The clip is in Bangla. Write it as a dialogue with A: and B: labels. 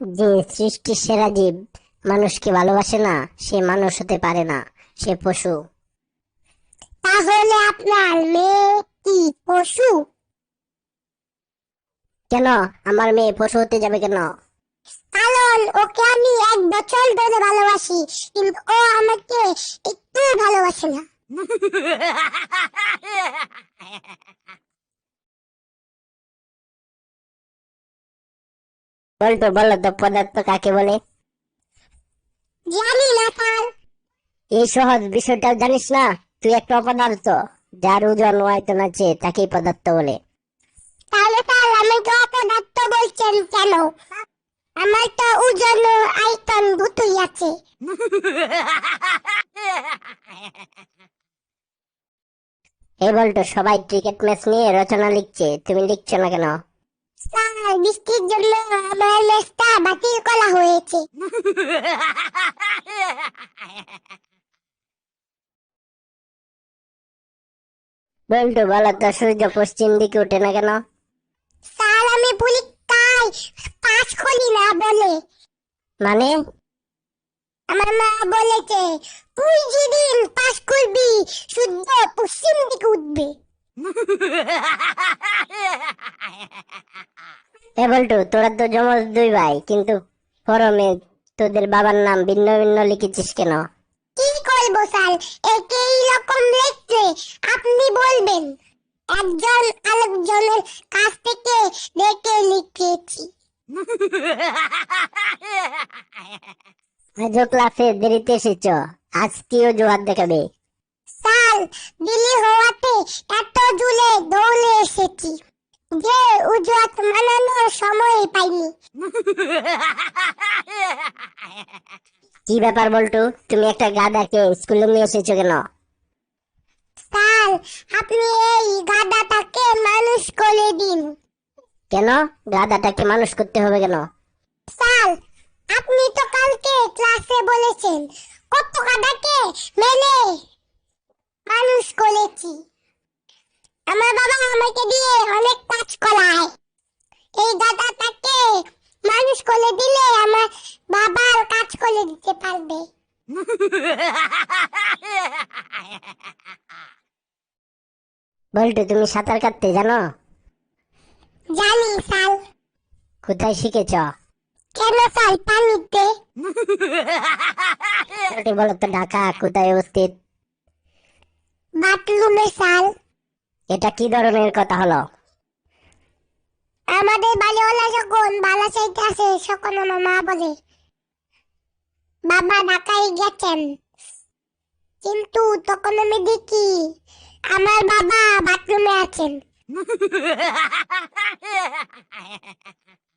A: যে সৃষ্টির সেরা জীব মানুষকে ভালোবাসে না সে মানুষ হতে পারে না সে পশু।
B: তাহলে আপনার মেয়ে কি পশু?
A: কেন? আমার মেয়ে পশু হতে যাবে কেন?
B: কারণ ওকে আমি এক বছর ধরে ভালোবাসি কিন্তু ও আমাকে একটু ভালোবাসে না।
A: বলতো বলো তো পদার্থ কাকে বলে?
B: জানি না স্যার
A: এই সহজ বিষয়টা জানিস না? তুই একটা অপদার্থ যার ওজন ও আয়তন আছে তাকেই পদার্থ বলে।
B: তাহলে স্যার আমাকে অপদার্থ বলছেন কেন? আমার তো ওজন ও আয়তন দুটোই আছে।
A: এই বলতো সবাই ক্রিকেট ম্যাচ নিয়ে রচনা লিখছে তুমি লিখছো না কেন?
B: স্যার বৃষ্টির জন্য আমার ম্যাচটা বাতিল করা হয়েছে।
A: বলতো বলো তো সূর্য পশ্চিম দিকে ওঠে না কেন?
B: স্যার আমি পরীক্ষায় পাস করি না বলে।
A: মানে?
B: আমার মা বলেছে তুই যেদিন পাস করবি সূর্য পশ্চিম দিকে উঠবে।
A: এ বলতো তোরা তো জমজ দুই ভাই কিন্তু ফরমে তোদের বাবার নাম ভিন্ন ভিন্ন লিখেছিস কেন?
B: কি করব স্যার একে রকম লিখলে আপনি বলবেন। একজন আরেকজনের কাছ থেকে দেখে লিখেছি।
A: আজও ক্লাসে দেরিতে এসেছ আজ কি অজুহাত দেখাবে।
B: স্যার দিল্লি হওয়াতে যে মানানোর সময় পাইনি।
A: কি ব্যাপার বলটু? তুমি একটা গাদাকে স্কুলে নিয়ে এসেছ কেন?
B: স্যার আপনি এই গাদাটাকে মানুষ করে দিন।
A: কেন? গাদাটাকে মানুষ করতে হবে কেন?
B: স্যার আপনি তো কালকে ক্লাসে বলেছেন কত গাদাকে মেনে মানুষ করেছি। আমার বাবা আমাকে দিয়ে অনেক কাজ করায়। এই গাদাটাকে মানুষ করে দিলে আমার বাবার কাজ করে দিতে পারবে।
A: বলটু তুমি সাঁতার কাটতে জানো?
B: জানি স্যার
A: কোথায় শিখেছ?
B: কেন স্যার পানিতে।
A: বলটু বলো তো ঢাকা কোথায় অবস্থিত?
B: বাথরুমে স্যার
A: এটা কি ধরনের কথা হলো?
B: আমাদের বাড়িওয়ালা যখন বালা চাইতে আসে তখন আমার মা বলে, বাবা ঢাকায় গেছেন। কিন্তু তখন আমি দেখি আমার বাবা বাথরুমে আছেন।